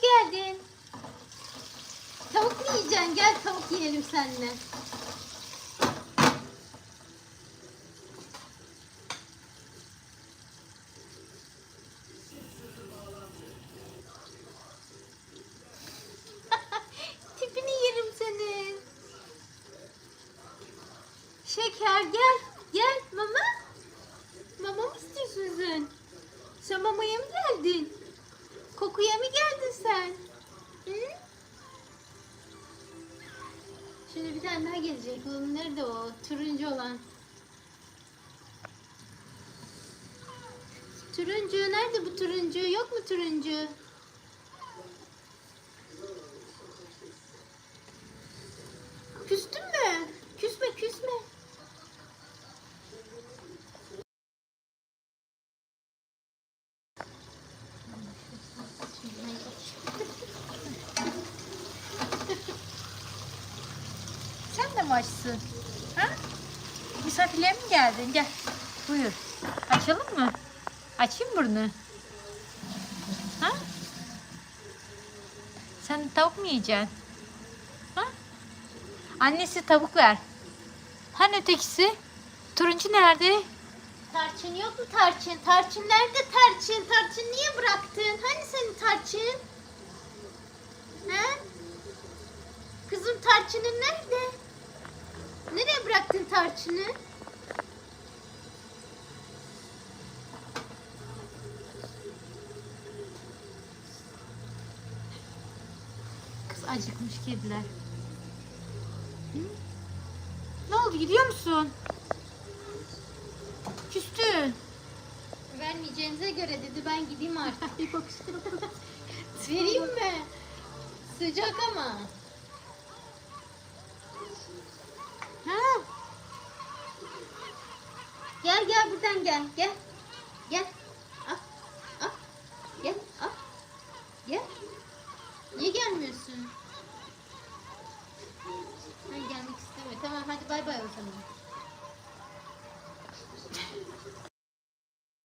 geldin. Tavuk mu yiyeceksin? Gel tavuk yiyelim seninle. Tipini yerim senin. Şeker gel. Gel mama. Mama mı istiyorsun sen? Sen mamaya mı geldin? Kokuya mı geldin sen? Hı? Şimdi bir tane daha gelecek. O nerede o? Turuncu olan. Turuncu nerede bu turuncu? Yok mu turuncu? Açsın? Ha? Misafirliğe mi geldin? Gel. Buyur. Açalım mı? Açayım burnu. Ha? Sen tavuk mu yiyeceksin? Ha? Annesi tavuk ver. Hani ötekisi? Turuncu nerede? Tarçın yok mu tarçın? Tarçın nerede tarçın? Tarçın niye bıraktın? Hani senin tarçın? He? Kızım tarçının nerede? Tarçını? Kız acıkmış kediler. Hı? Ne oldu gidiyor musun? Küstün. Vermeyeceğinize göre dedi ben gideyim artık. Vereyim mi? Sıcak ama. Gel gel buradan gel. Gel. Gel. Al. Al. Gel. Al. Gel. Niye gelmiyorsun? Ben gelmek istemiyorum. Tamam hadi bay bay o zaman.